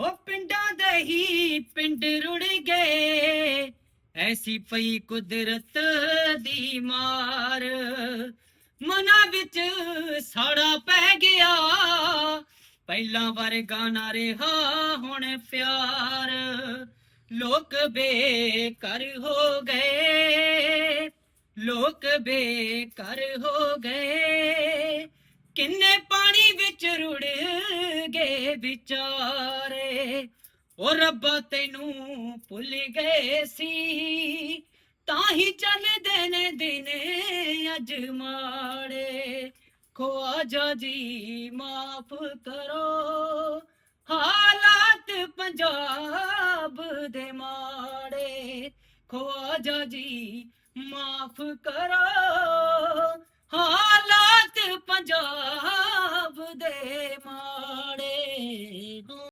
ਉਹ ਪਿੰਡਾਂ ਦੇ ਹੀ ਪਿੰਡ ਰੁੜ ਗਏ। ਐਸੀ ਪਈ ਕੁਦਰਤ ਦੀ ਮਾਰ। ਮਨਾਂ ਵਿੱਚ ਸਾੜਾ ਪੈ ਗਿਆ। ਪਹਿਲਾਂ ਵਰਗਾ ਨਾ ਰਿਹਾ ਹੁਣ ਪਿਆਰ। ਲੋਕ ਬੇਕਰ ਹੋ ਗਏ। ਲੋਕ ਬੇਕਰ ਹੋ ਗਏ। ਕਿੰਨੇ ਪਾਣੀ ਵਿੱਚ ਰੁੜੇ ਗਏ ਵਿਚਾਰੇ ਉਹ ਰੱਬਾ ਤੈਨੂੰ ਭੁੱਲ ਗਏ ਸੀ। ਤਾਂ ਹੀ ਚੱਲਦੇ ਨੇ ਦਿਨ ਅੱਜ ਮਾੜੇ ਖਵਾਜਾ ਜੀ ਮਾਫ ਕਰੋ। ਹਾਲਾਤ ਪੰਜਾਬ ਦੇ ਮਾੜੇ ਖਵਾਜਾ ਜੀ ਮਾਫ ਕਰੋ।